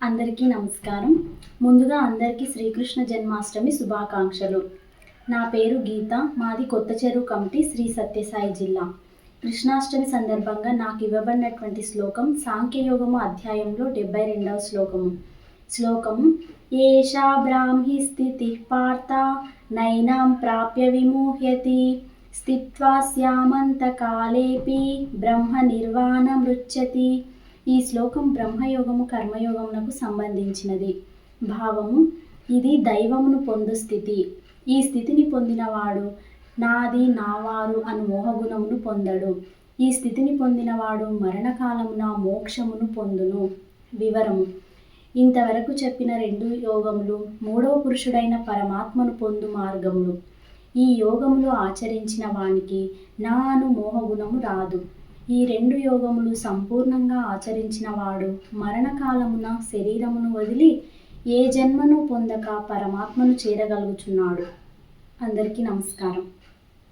అందరికీ నమస్కారం. ముందుగా అందరికీ శ్రీకృష్ణ జన్మాష్టమి శుభాకాంక్షలు. నా పేరు గీత మాది కొత్త చెరువు కమిటీ శ్రీ సత్యసాయి జిల్లా. కృష్ణాష్టమి సందర్భంగా నాకు ఇవ్వబడినటువంటి శ్లోకం సాంఖ్యయోగము అధ్యాయంలో డెబ్బై రెండవ శ్లోకము. శ్లోకము ఏషా బ్రాహ్మి స్థితి పార్థ నైనాం ప్రాప్య విమోహ్యతి స్థిత్వా శ్యామంతకాలేపి బ్రహ్మ నిర్వాణమృచ్చతి ఈ శ్లోకం బ్రహ్మయోగము కర్మయోగమునకు సంబంధించినది. భావము ఇది దైవమును పొందు స్థితి. ఈ స్థితిని పొందినవాడు నాది నావారు అను మోహగుణమును పొందడు. ఈ స్థితిని పొందినవాడు మరణకాలమున మోక్షమును పొందును. వివరము. ఇంతవరకు చెప్పిన రెండు యోగములు మూడవ పురుషుడైన పరమాత్మను పొందు మార్గములు. ఈ యోగములు ఆచరించిన వానికి నా అను మోహగుణము రాదు. ఈ రెండు యోగములు సంపూర్ణంగా ఆచరించిన వాడు మరణకాలమున శరీరమును వదిలి ఏ జన్మను పొందక పరమాత్మను చేరగలుగుచున్నాడు. అందరికీ నమస్కారం.